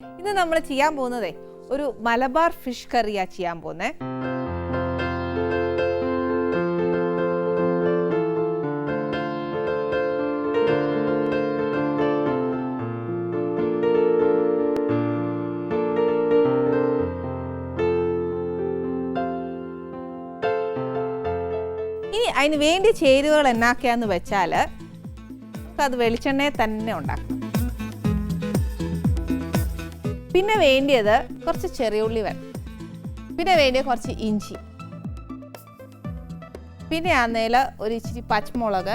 ഇന്ന് നമ്മൾ ചെയ്യാൻ പോകുന്നതേ ഒരു മലബാർ ഫിഷ് കറിയാ ചെയ്യാൻ പോകുന്നേ. അതിന് വേണ്ടി ചേരുവകൾ എന്നാക്കിയാന്ന് വെച്ചാൽ അത് വെളിച്ചെണ്ണയെ തന്നെ ഉണ്ടാക്കണം. പിന്നെ വേണ്ടിയത് കുറച്ച് ചെറിയ ഉള്ളി വേണം. പിന്നെ വേണ്ടിയത് കുറച്ച് ഇഞ്ചി. പിന്നെ ആന്നേൽ ഒരു ഇച്ചിരി പച്ചമുളക്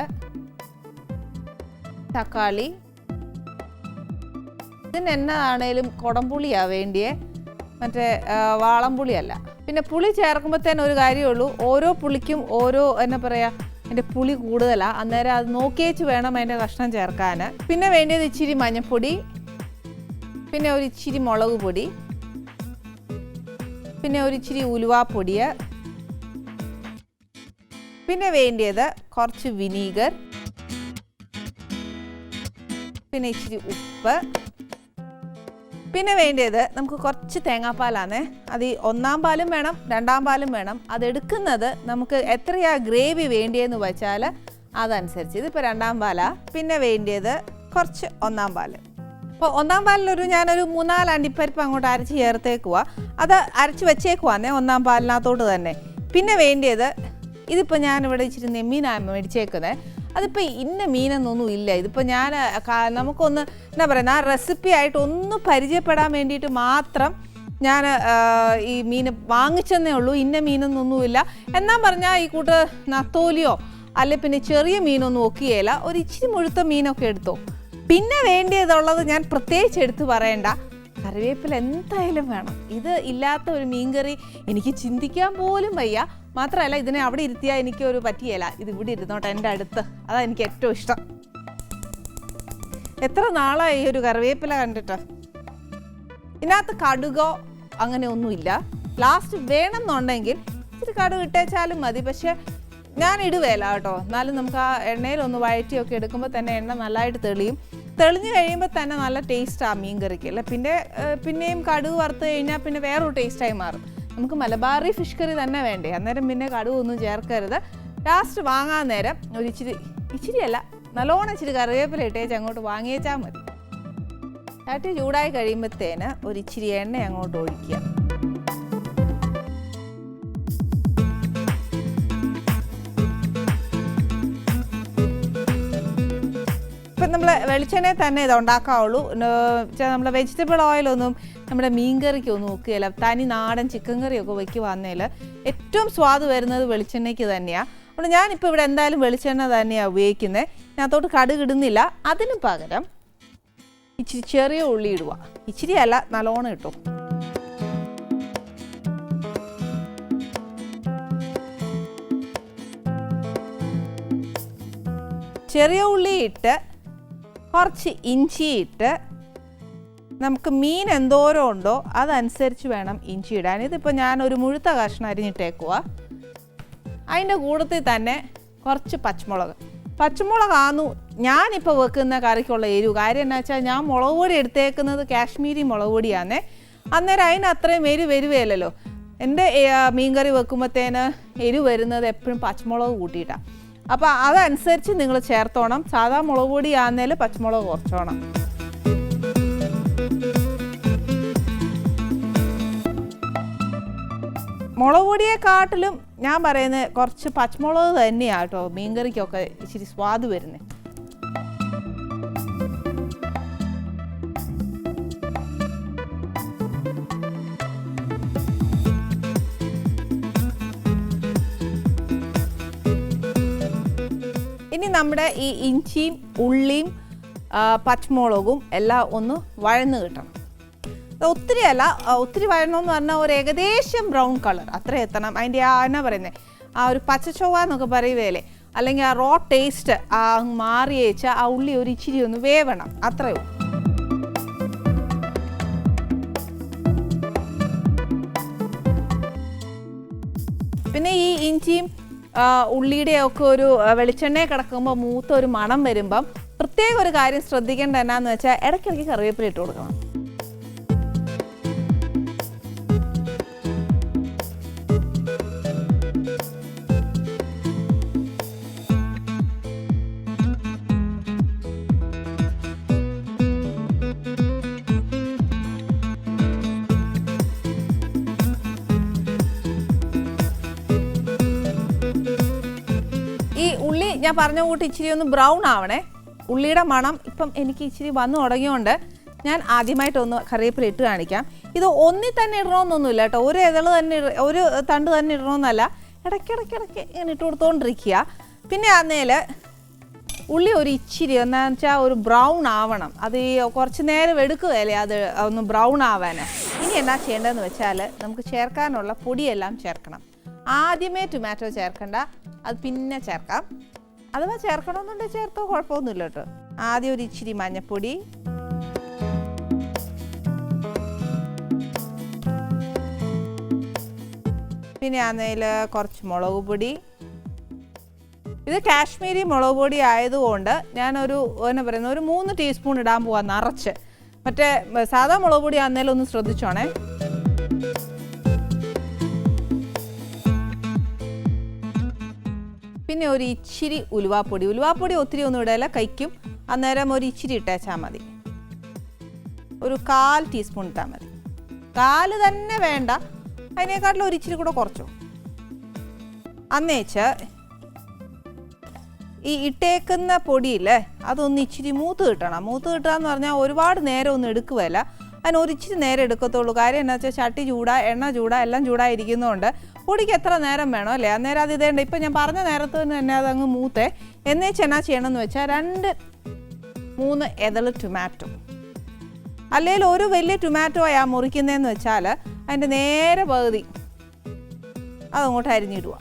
തക്കാളി. ഇതിന് എന്നതാണേലും കുടംപുളിയാ വേണ്ടിയേ. മറ്റേ വാളംപുളിയല്ല. പിന്നെ പുളി ചേർക്കുമ്പോഴത്തേന് ഒരു കാര്യമുള്ളൂ ഓരോ പുളിക്കും ഓരോ എന്നാ പറയുക അതിന്റെ പുളി കൂടുതലാണ് അന്നേരം അത് നോക്കിയേച്ച് വേണം അതിന്റെ കഷ്ണം ചേർക്കാൻ പിന്നെ വേണ്ടിയത് ഇച്ചിരി മഞ്ഞൾപ്പൊടി പിന്നെ ഒരു ഇച്ചിരി മുളക് പൊടി. പിന്നെ ഒരു ഇച്ചിരി ഉലുവാപ്പൊടി പിന്നെ വേണ്ടിയത് കുറച്ച് വിനീഗർ. പിന്നെ ഇച്ചിരി ഉപ്പ്. പിന്നെ വേണ്ടിയത് നമുക്ക് കുറച്ച് തേങ്ങാപ്പാലാണ് അത് ഈ ഒന്നാം പാലും വേണം രണ്ടാം പാലും വേണം. അതെടുക്കുന്നത് നമുക്ക് എത്രയാ ഗ്രേവി വേണ്ടിയെന്ന് വെച്ചാൽ അതനുസരിച്ച്. ഇതിപ്പോൾ രണ്ടാം പാലാണ് പിന്നെ വേണ്ടിയത് കുറച്ച് ഒന്നാം പാൽ. അപ്പോൾ ഒന്നാം പാലിലൊരു ഞാനൊരു മൂന്നാൽ അണ്ടിപ്പരിപ്പ് അങ്ങോട്ട് അരച്ച് ചേർത്തേക്കുക അത് അരച്ച് വെച്ചേക്കുവാന്നേ ഒന്നാം പാലിനകത്തോട്ട് തന്നെ. പിന്നെ വേണ്ടിയത് ഇതിപ്പോൾ ഞാനിവിടെ ഇച്ചിരി നെമ്മീനാണ് മേടിച്ചേക്കുന്നത് അതിപ്പോൾ ഇന്ന മീനെന്നൊന്നും ഇല്ല. ഇതിപ്പോൾ ഞാൻ നമുക്കൊന്ന് എന്താ പറയുന്നത് ആ റെസിപ്പി ആയിട്ട് ഒന്ന് പരിചയപ്പെടാൻ വേണ്ടിയിട്ട് മാത്രം ഞാൻ ഈ മീൻ വാങ്ങിച്ചെന്നേ ഉള്ളൂ. ഇന്ന മീനൊന്നൊന്നുമില്ല എന്നാ പറഞ്ഞാൽ ഈ കൂട്ട് നത്തോലിയോ അല്ലെ പിന്നെ ചെറിയ മീനൊന്നും ഒക്കുകയില്ല. ഒരു ഇച്ചിരി മുഴുത്ത മീനൊക്കെ എടുത്തോ. പിന്നെ വേണ്ടിയതുള്ളത് ഞാൻ പ്രത്യേകിച്ച് എടുത്തു പറയണ്ട. കറിവേപ്പില എന്തായാലും വേണം. ഇത് ഇല്ലാത്ത ഒരു മീൻകറി എനിക്ക് ചിന്തിക്കാൻ പോലും വയ്യ. മാത്രമല്ല ഇതിനെ അവിടെ ഇരുത്തിയാൽ എനിക്ക് ഒരു പറ്റിയല്ല ഇത് ഇവിടെ ഇരുന്നോട്ടെ എന്റെ അടുത്ത്. അതാ എനിക്ക് ഏറ്റവും ഇഷ്ടം. എത്ര നാളായി ഒരു കറിവേപ്പില കണ്ടിട്ട്? ഇതിനകത്ത് കടുകോ അങ്ങനെ ഒന്നുമില്ല. ലാസ്റ്റ് വേണമെന്നുണ്ടെങ്കിൽ ഇച്ചിരി കടുക് ഇട്ടേച്ചാലും മതി. പക്ഷെ ഞാൻ ഇടുവേല കേട്ടോ. എന്നാലും നമുക്ക് ആ എണ്ണയിലൊന്ന് വഴറ്റിയൊക്കെ എടുക്കുമ്പോൾ തന്നെ എണ്ണ നല്ലതായിട്ട് തെളിയും. തെളിഞ്ഞ് കഴിയുമ്പോൾ തന്നെ നല്ല ടേസ്റ്റ് ആ മീൻ കറിക്ക് അല്ലേ? പിന്നെ പിന്നെയും കടുക് വറുത്ത് കഴിഞ്ഞാൽ പിന്നെ വേറൊരു ടേസ്റ്റായി മാറും. നമുക്ക് മലബാറി ഫിഷ് കറി തന്നെ വേണ്ടേ? അന്നേരം പിന്നെ കടുവ് ഒന്നും ചേർക്കരുത്. ലാസ്റ്റ് വാങ്ങാൻ നേരം ഒരു ഇച്ചിരി ഇച്ചിരി അല്ല നല്ലോണം ഇച്ചിരി കറിവേപ്പില ഇട്ടേച്ച് അങ്ങോട്ട് വാങ്ങിയേച്ചാൽ മതി. ചട്ടി ചൂടായി കഴിയുമ്പോഴത്തേന് ഒരു ഇച്ചിരി എണ്ണ അങ്ങോട്ട് ഒഴിക്കുക. നമ്മൾ വെളിച്ചെണ്ണയിൽ തന്നെ ഇത് ഉണ്ടാക്കാവുള്ളൂ. നമ്മൾ വെജിറ്റബിൾ ഓയിലൊന്നും നമ്മുടെ മീൻ കറിക്കൊന്നും ഒക്കുകയില്ല. തനി നാടൻ ചിക്കൻ കറിയൊക്കെ വയ്ക്കുവാന്നേൽ ഏറ്റവും സ്വാദ് വരുന്നത് വെളിച്ചെണ്ണയ്ക്ക് തന്നെയാണ് അതുകൊണ്ട് ഞാനിപ്പോൾ ഇവിടെ എന്തായാലും വെളിച്ചെണ്ണ തന്നെയാണ് ഉപയോഗിക്കുന്നത് ഇതിനകത്തോട്ട് കടുക് ഇടുന്നില്ല. അതിന് പകരം ഇച്ചിരി ചെറിയ ഉള്ളി ഇടുക. ഇച്ചിരി അല്ല നല്ലോണം കിട്ടും ചെറിയ ഉള്ളി ഇട്ട് കുറച്ച് ഇഞ്ചി ഇട്ട് നമുക്ക് മീൻ എന്തോരം ഉണ്ടോ അതനുസരിച്ച് വേണം ഇഞ്ചി ഇടാൻ. ഇതിപ്പോൾ ഞാൻ ഒരു മുഴുത്ത കഷ്ണം അരിഞ്ഞിട്ടേക്കുക അതിന്റെ കൂട്ടത്തിൽ തന്നെ കുറച്ച് പച്ചമുളക്. പച്ചമുളകാന്നു ഞാനിപ്പോൾ വെക്കുന്ന കറിക്കുള്ള എരിവ്. കാര്യം എന്നാ വെച്ചാൽ ഞാൻ മുളക് പൊടി എടുത്തേക്കുന്നത് കാശ്മീരി മുളക് പൊടിയാണേ അന്നേരം അതിന് അത്രയും എരിവ് വരുവേലല്ലോ എന്റെ മീൻകറി വെക്കുമ്പോഴത്തേന് എരിവ് വരുന്നത് എപ്പോഴും പച്ചമുളക് കൂട്ടിയിട്ടാണ് അപ്പോൾ അതനുസരിച്ച് നിങ്ങൾ ചേർത്തോണം. സാധാ മുളക് പൊടി ആകുന്നതിൽ പച്ചമുളക് കുറച്ചോണം. മുളക് പൊടിയെക്കാട്ടിലും ഞാൻ പറയുന്നത് കുറച്ച് പച്ചമുളക് തന്നെയാണ് കേട്ടോ. മീൻകറിക്കൊക്കെ ഇച്ചിരി സ്വാദ് വരുന്നത് നമ്മുടെ ഈ ഇഞ്ചിയും ഉള്ളിയും പച്ചമുളകും എല്ലാം ഒന്ന് വഴന്ന് കിട്ടണം. ഒത്തിരി അല്ല ഒത്തിരി വഴണമെന്ന് പറഞ്ഞാൽ ഒരു ഏകദേശം ബ്രൗൺ കളർ. അത്ര എത്തണം. അതിന്റെ ആ എന്നാ പറയുന്നത് ആ ഒരു പച്ചച്ചൊവ്വ എന്നൊക്കെ പറയുവേലേ. അല്ലെങ്കിൽ ആ റോ ടേസ്റ്റ് ആ മാറിയേച്ച് ആ ഉള്ളി ഒരു ഇച്ചിരി ഒന്ന് വേവണം. അത്രയോ പിന്നെ ഈ ഇഞ്ചിയും ആ, ഉള്ളിയുടെയൊക്കെ ഒരു വെളിച്ചെണ്ണ കിടക്കുമ്പോൾ മൂത്ത ഒരു മണം വരുമ്പം പ്രത്യേക ഒരു കാര്യം ശ്രദ്ധിക്കേണ്ട എന്നാന്ന് വെച്ചാൽ ഇടയ്ക്കിടയ്ക്ക് കറിവേപ്പില ഇട്ട് കൊടുക്കണം. ഞാൻ പറഞ്ഞ കൂട്ടി ഇച്ചിരി ഒന്ന് ബ്രൗൺ ആവണേ. ഉള്ളിയുടെ മണം ഇപ്പം എനിക്ക് ഇച്ചിരി വന്നു തുടങ്ങിയോണ്ട് ഞാൻ ആദ്യമായിട്ടൊന്ന് കറിവേപ്പില ഇട്ട് കാണിക്കാം. ഇത് ഒന്നിൽ തന്നെ ഇടണമെന്നൊന്നുമില്ല കേട്ടോ. ഒരു ഇതൾ തന്നെ ഒരു തണ്ട് തന്നെ ഇടണമെന്നല്ല ഇടയ്ക്കിടയ്ക്കിടയ്ക്ക് ഇങ്ങനെ ഇട്ട് കൊടുത്തോണ്ടിരിക്കുക. പിന്നെ അന്നേൽ ഉള്ളി ഒരു ഇച്ചിരി എന്താണെന്ന് വെച്ചാൽ ഒരു ബ്രൗൺ ആവണം. അത് ഈ കുറച്ച് നേരം എടുക്കുകയല്ലേ അത് ഒന്ന് ബ്രൗൺ ആവാൻ ഇനി എന്നാ ചെയ്യേണ്ടതെന്ന് വെച്ചാൽ നമുക്ക് ചേർക്കാനുള്ള പൊടിയെല്ലാം ചേർക്കണം. ആദ്യമേ ടൊമാറ്റോ ചേർക്കണ്ട അത് പിന്നെ ചേർക്കാം. അഥവാ ചേർക്കണമെന്നുണ്ടെങ്കിൽ ചേർത്തോ കുഴപ്പമൊന്നുമില്ല കേട്ടോ. ആദ്യം ഒരു ഇച്ചിരി മഞ്ഞപ്പൊടി. പിന്നെ ആണെങ്കിൽ കുറച്ച് മുളക് പൊടി. ഇത് കാശ്മീരി മുളക് പൊടി ആയതുകൊണ്ട് ഞാനൊരു എന്നാ പറയുന്നത് ഒരു മൂന്ന് ടീസ്പൂൺ ഇടാൻ പോവാ നിറച്ച്. മറ്റേ സാധാ മുളക് പൊടി ആണെങ്കിലും ഒന്ന് ശ്രദ്ധിച്ചോണേ. പിന്നെ ഒരു ഇച്ചിരി ഉലുവാപ്പൊടി. ഉലുവാപ്പൊടി ഒത്തിരി ഒന്നും ഇടയില്ല കഴിക്കും. അന്നേരം ഒരു ഇച്ചിരി ഇട്ടേച്ചാൽ മതി. ഒരു കാൽ ടീസ്പൂൺ ഇട്ടാൽ മതി. കാൽ തന്നെ വേണ്ട. അതിനേക്കാട്ടിലും ഒരു ഇച്ചിരി കൂടെ കുറച്ചു. അന്നേച്ച് ഈ ഇട്ടേക്കുന്ന പൊടിയില്ലേ അതൊന്ന് ഇച്ചിരി മൂത്ത് കിട്ടണം. മൂത്ത് കിട്ടുക എന്ന് പറഞ്ഞാൽ ഒരുപാട് നേരം ഒന്നും എടുക്കുകയല്ല അതിന് ഒരിച്ചിരി നേരം എടുക്കത്തുള്ളൂ. കാര്യം എന്താ വെച്ചാൽ ചട്ടി ചൂടാ എണ്ണ ചൂടാ എല്ലാം ചൂടായിരിക്കുന്നതുകൊണ്ട് പൊടിക്ക് എത്ര നേരം വേണോ അല്ലേ? അന്നേരം അത് ഇതേണ്ട. ഇപ്പം ഞാൻ പറഞ്ഞ നേരത്ത് തന്നെ അതങ്ങ് മൂത്തേ. എന്നേച്ച് എന്നാ ചെയ്യണമെന്ന് വെച്ചാൽ രണ്ട് മൂന്ന് എതൾ ടൊമാറ്റോ അല്ലെങ്കിൽ ഒരു വലിയ ടൊമാറ്റോ ആ മുറിക്കുന്നതെന്ന് വെച്ചാൽ അതിന്റെ നേരെ പകുതി അതങ്ങോട്ട് അരിഞ്ഞിടുക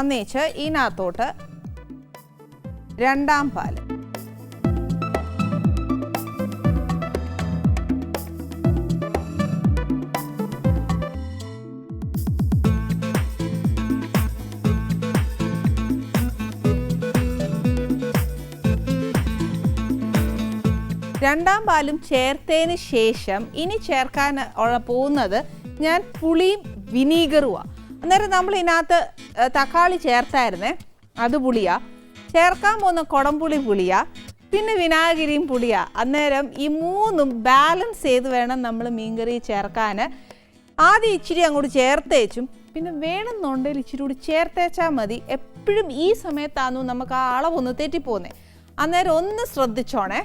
അന്നേച്ച് ഇതിനകത്തോട്ട് രണ്ടാം പാൽ. രണ്ടാം പാലും ചേർത്തതിന് ശേഷം ഇനി ചേർക്കാൻ ഉള്ള പോകുന്നത് ഞാൻ പുളിയും വിനീഗറുമാണ് അന്നേരം നമ്മൾ ഇതിനകത്ത് തക്കാളി ചേർത്തായിരുന്നേ അത് പുളിയാ. ചേർക്കാൻ പോകുന്ന കുടംപുളി പുളിയാ പിന്നെ വിനാഗിരിയും പുളിയ. അന്നേരം ഈ മൂന്നും ബാലൻസ് ചെയ്ത് വേണം നമ്മൾ മീൻകറി ചേർക്കാൻ. ആദ്യം ഇച്ചിരി അങ്ങോട്ട് ചേർത്തേച്ചും പിന്നെ വേണമെന്നുണ്ടെങ്കിൽ ഇച്ചിരി കൂടി ചേർത്തേച്ചാൽ മതി. എപ്പോഴും ഈ സമയത്താണ് നമുക്ക് ആ അളവൊന്ന് തെറ്റിപ്പോകുന്നത് അന്നേരം ഒന്ന് ശ്രദ്ധിച്ചോണേ.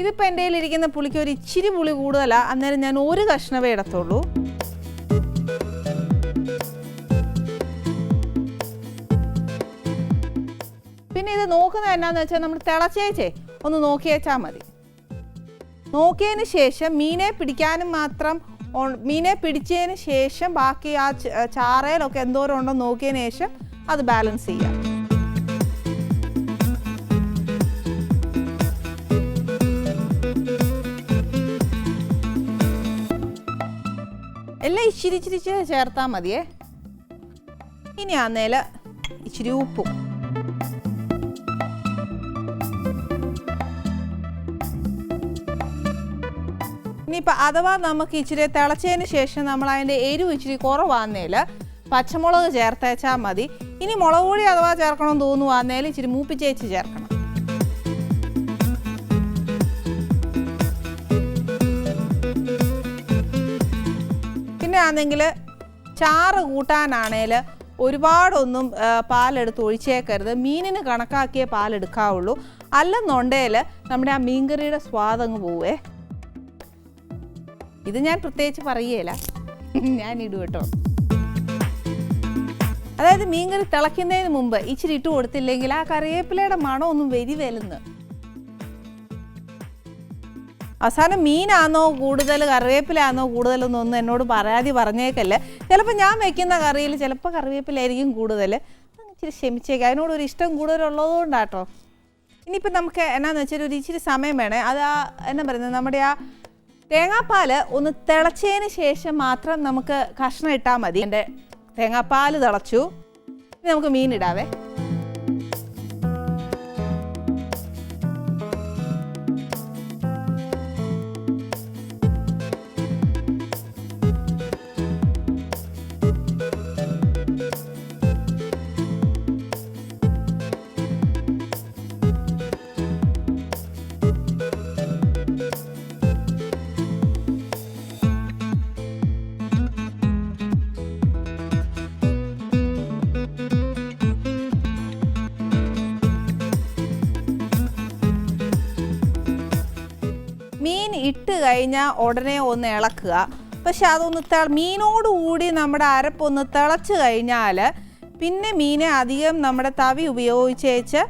ഇതിപ്പോൾ എന്റെ കയ്യിലിരിക്കുന്ന പുളിക്ക് ഒരു ഇച്ചിരി പുളി കൂടുതലാണ് അന്നേരം ഞാൻ ഒരു കഷ്ണവേ ഇടത്തുള്ളൂ. പിന്നെ ഇത് നോക്കുന്നത് എന്നാന്ന് വെച്ചാൽ നമ്മൾ തിളച്ചേച്ചേ ഒന്ന് നോക്കിയേച്ചാൽ മതി. നോക്കിയതിന് ശേഷം മീനെ പിടിക്കാനും മാത്രം മീനെ പിടിച്ചതിന് ശേഷം ബാക്കി ആ ചാറയിലൊക്കെ എന്തോരം ഉണ്ടോ നോക്കിയതിന് ശേഷം അത് ബാലൻസ് ചെയ്യാം. എല്ലാം ഇച്ചിരി ഇച്ചിരി ഇച്ചിരി ചേർത്താൽ മതിയേ. ഇനി ആന്നേൽ ഇച്ചിരി ഉപ്പും. ഇനിയിപ്പോൾ അഥവാ നമുക്ക് ഇച്ചിരി തിളച്ചതിന് ശേഷം നമ്മൾ അതിന്റെ എരിവ് ഇച്ചിരി കുറവാന്നേൽ പച്ചമുളക് ചേർത്തേച്ചാൽ മതി. ഇനി മുളക് പൊടി അഥവാ ചേർക്കണം തോന്നുവാന്നേൽ ഇച്ചിരി മൂപ്പിച്ചേച്ച് ചേർക്കണം. പിന്നെ ആണെങ്കിൽ ചാറ് കൂട്ടാനാണേൽ ഒരുപാടൊന്നും പാലെടുത്ത് ഒഴിച്ചേക്കരുത്. മീനിന് കണക്കാക്കിയേ പാലെടുക്കാവുള്ളൂ. അല്ലെന്നുണ്ടേൽ നമ്മുടെ ആ മീൻകറിയുടെ സ്വാദങ്ങ് പോവേ. ഇത് ഞാൻ പ്രത്യേകിച്ച് പറയുകയില്ല. ഞാൻ ഇടും കേട്ടോ. അതായത് മീൻകറി തിളയ്ക്കുന്നതിന് മുമ്പ് ഇച്ചിരി ഇട്ട് കൊടുത്തില്ലെങ്കിൽ ആ കറിവേപ്പിലയുടെ മണമൊന്നും വരിവരുന്ന്. അവസാനം മീനാണോ കൂടുതൽ കറിവേപ്പിലാണോ കൂടുതലെന്നൊന്നും എന്നോട് പരാതി പറഞ്ഞേക്കല്ലേ. ചിലപ്പോൾ ഞാൻ വെക്കുന്ന കറിയിൽ ചിലപ്പോൾ കറിവേപ്പിലായിരിക്കും കൂടുതൽ ഇച്ചിരി ക്ഷമിച്ചേക്കാം. അതിനോട് ഒരു ഇഷ്ടം കൂടുതലുള്ളതുകൊണ്ടാട്ടോ. ഇനിയിപ്പോൾ നമുക്ക് എന്നാന്ന് വെച്ചാൽ ഒരു ഇച്ചിരി സമയം വേണേ. അത് ആ എന്നാ പറയുന്നത്? നമ്മുടെ ആ തേങ്ങാപ്പാൽ ഒന്ന് തിളച്ചതിന് ശേഷം മാത്രം നമുക്ക് കഷ്ണം ഇട്ടാൽ മതി. എന്റെ തേങ്ങാപ്പാൽ തിളച്ചു. നമുക്ക് മീൻ ഇട്ട് കഴിഞ്ഞാൽ ഉടനെ ഒന്ന് ഇളക്കുക. പക്ഷെ അതൊന്ന് മീനോടുകൂടി നമ്മുടെ അരപ്പൊന്ന് തിളച്ച് കഴിഞ്ഞാൽ പിന്നെ മീനെ അധികം നമ്മുടെ തവി ഉപയോഗിച്ചേച്ച്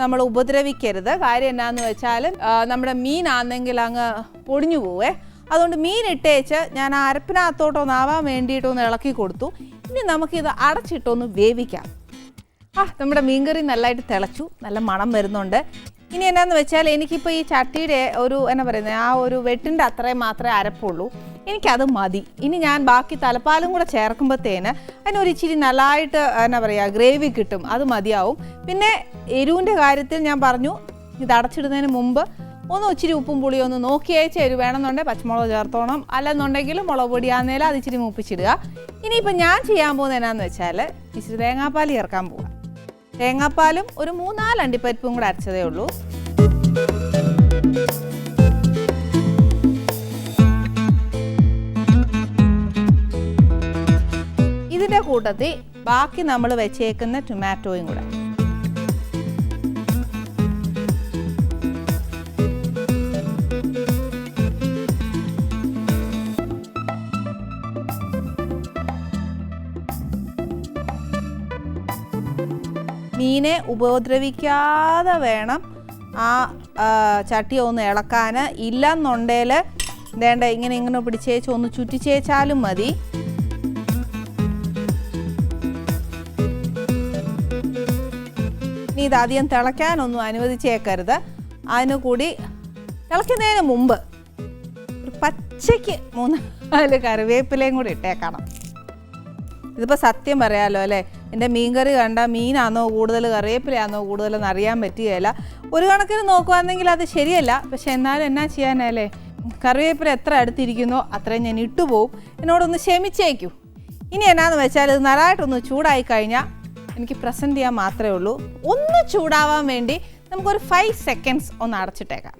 നമ്മൾ ഉപദ്രവിക്കരുത്. കാര്യം എന്നാന്ന് വെച്ചാൽ നമ്മുടെ മീനാണെങ്കിൽ അങ്ങ് പൊടിഞ്ഞു പോവേ. അതുകൊണ്ട് മീൻ ഇട്ടേച്ച് ഞാൻ അരപ്പിനകത്തോട്ടൊന്നാവാൻ വേണ്ടിയിട്ടൊന്ന് ഇളക്കി കൊടുത്തു. ഇനി നമുക്കിത് അടച്ചിട്ടൊന്ന് വേവിക്കാം. ആ നമ്മുടെ മീൻകറി നല്ലതായിട്ട് തിളച്ചു. നല്ല മണം വരുന്നുണ്ട്. ഇനി എന്നാന്ന് വെച്ചാൽ എനിക്കിപ്പോൾ ഈ ചട്ടിയുടെ ഒരു എന്നാ പറയുന്നത് ആ ഒരു വെട്ടിന്റെ അത്രയും മാത്രമേ അരപ്പുള്ളൂ. എനിക്കത് മതി. ഇനി ഞാൻ ബാക്കി തലപ്പാലും കൂടെ ചേർക്കുമ്പോഴത്തേന് അതിനൊരു ഇച്ചിരി നല്ലതായിട്ട് എന്നാ പറയുക ഗ്രേവി കിട്ടും. അത് മതിയാവും. പിന്നെ എരിവിന്റെ കാര്യത്തിൽ ഞാൻ പറഞ്ഞു ഇത് അടച്ചിടുന്നതിന് മുമ്പ് ഒന്ന് ഇച്ചിരി ഉപ്പും പുളിയും ഒന്ന് നോക്കിയേച്ച് എരിവ് വേണമെന്നുണ്ടെങ്കിൽ പച്ചമുളക് ചേർത്തോണം. അല്ലെന്നുണ്ടെങ്കിൽ മുളക് പൊടി ആന്നേലും അത് ഇച്ചിരി മൂപ്പിച്ചിടുക. ഇനിയിപ്പോൾ ഞാൻ ചെയ്യാൻ പോകുന്നത് എന്നാന്ന് വെച്ചാൽ ഇച്ചിരി തേങ്ങാപ്പാൽ ചേർക്കാൻ പോവാം. തേങ്ങാപ്പാലും ഒരു മൂന്നാൽ അണ്ടിപ്പരിപ്പും കൂടെ അരച്ചതേ ഉള്ളൂ. ഇതിന്റെ കൂട്ടത്തിൽ ബാക്കി നമ്മൾ വെച്ചേക്കുന്ന ടൊമാറ്റോയും കൂടെ. മീനെ ഉപദ്രവിക്കാതെ വേണം ആ ചട്ടി ഒന്ന് ഇളക്കാൻ ഇല്ലെന്നുണ്ടേൽ വേണ്ട ഇങ്ങനെ ഇങ്ങനെ പിടിച്ചേച്ച് ഒന്ന് ചുറ്റിച്ചേച്ചാലും മതി. ഇനി ഇത് അധികം തിളയ്ക്കാനൊന്നും അനുവദിച്ചേക്കരുത്. അതിന് കൂടി തിളയ്ക്കുന്നതിന് മുമ്പ് ഒരു പച്ചയ്ക്ക് മൂന്ന് നാല് കറിവേപ്പിലയും കൂടി ഇട്ടേക്കണം. ഇതിപ്പോൾ സത്യം പറയാമല്ലോ അല്ലേ? എന്റെ മീൻകറി കണ്ട മീനാണോ കൂടുതൽ കറിവേപ്പിലയാണോ കൂടുതലെന്ന് അറിയാൻ പറ്റുകയില്ല. ഒരു കണക്കിന് നോക്കുവാണെങ്കിൽ അത് ശരിയല്ല. പക്ഷെ എന്നാലും എന്നാ ചെയ്യാനല്ലേ കറിവേപ്പില എത്ര അടുത്തിരിക്കുന്നോ അത്രയും ഞാൻ ഇട്ടുപോകും എന്നോടൊന്ന് ക്ഷമിച്ചേക്കൂ. ഇനി എന്നാന്ന് വെച്ചാൽ ഇത് നല്ലതായിട്ടൊന്ന് ചൂടായി കഴിഞ്ഞാൽ എനിക്ക് പ്രസന്റ് ചെയ്യാൻ മാത്രമേ ഉള്ളൂ. ഒന്ന് ചൂടാവാൻ വേണ്ടി നമുക്കൊരു ഫൈവ് സെക്കൻഡ്സ് ഒന്ന് അടച്ചിട്ടേക്കാം.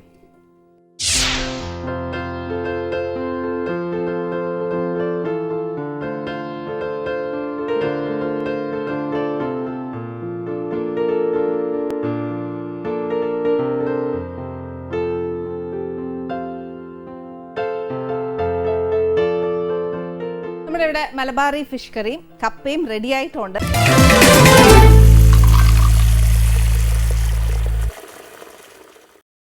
മലബാറി ഫിഷ് കറിയും കപ്പയും റെഡി ആയിട്ടുണ്ട്.